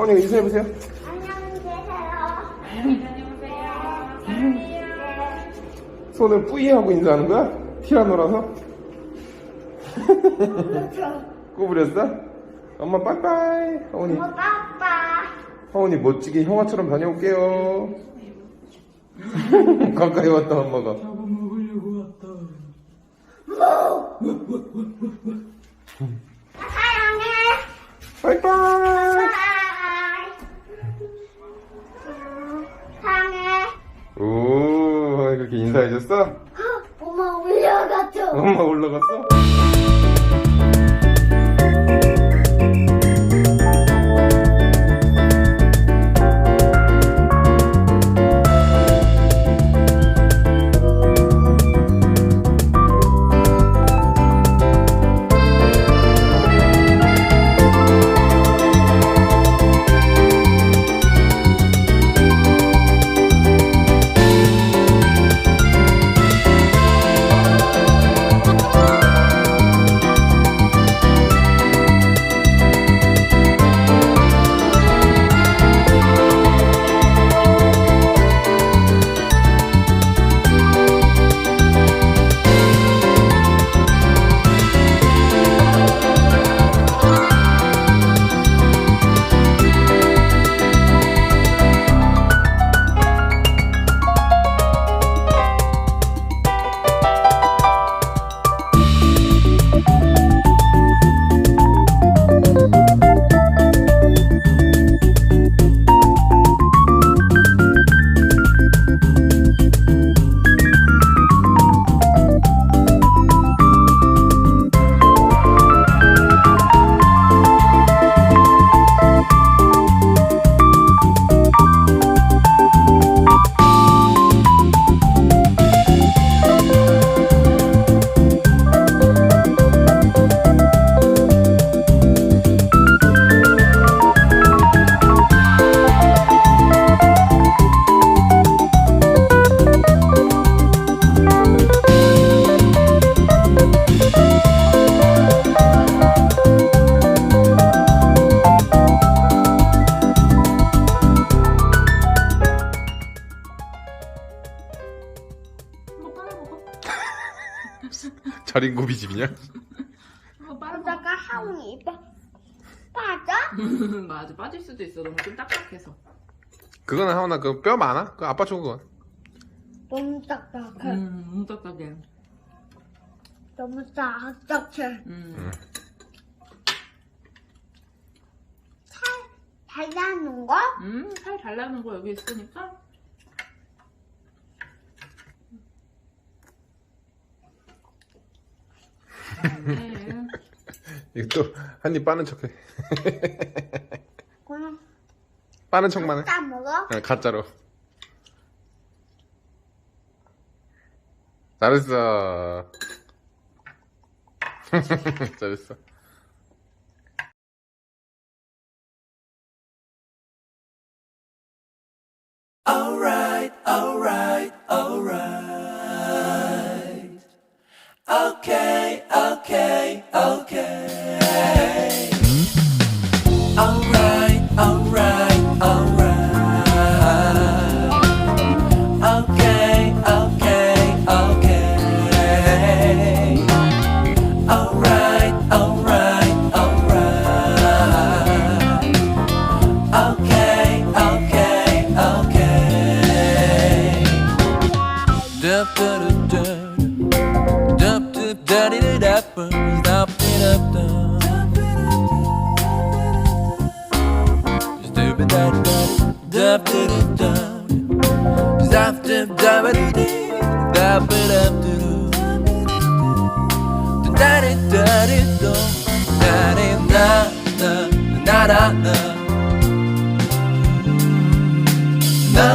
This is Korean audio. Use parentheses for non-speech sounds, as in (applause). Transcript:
하원이가 인사해보세요. 손을 뿌이 하고 인사하는 거야? 티라노라서? 구부렸어? 엄마 빠이빠이. 하원이, 빠빠. 하원이 멋지게 형아처럼 다녀올게요. (laughs) 가까이 왔다, 엄마가. 잡아먹으려고 왔다. 사랑해. 빠이빠이. 인사해줬어? 엄마 올려갔어. 엄마 올라갔어? 자린 고비 집이냐? 한번 빨아먹어. 그러다가 하운이 빠 빠져? (laughs) 맞아 빠질 수도 있어. 너무 좀 딱딱해서. 그거는 하원아 그 뼈 많아? 그 아빠 준 거. 너무 딱딱해. 음, 너무 딱딱해. 너무 딱딱해. 음. 살 달라는 거? 음, 살 잘라는 거 여기 있으니까. (laughs) 이거 또한입 빠는 척해. 그럼 빠는 척만 해. 따 먹어? 아, 가짜로. 잘했어. (laughs) 잘했어. Alright, alright, Okay, okay, stop it up da da da da da da da da da ba da do da da da do da da na na na na na na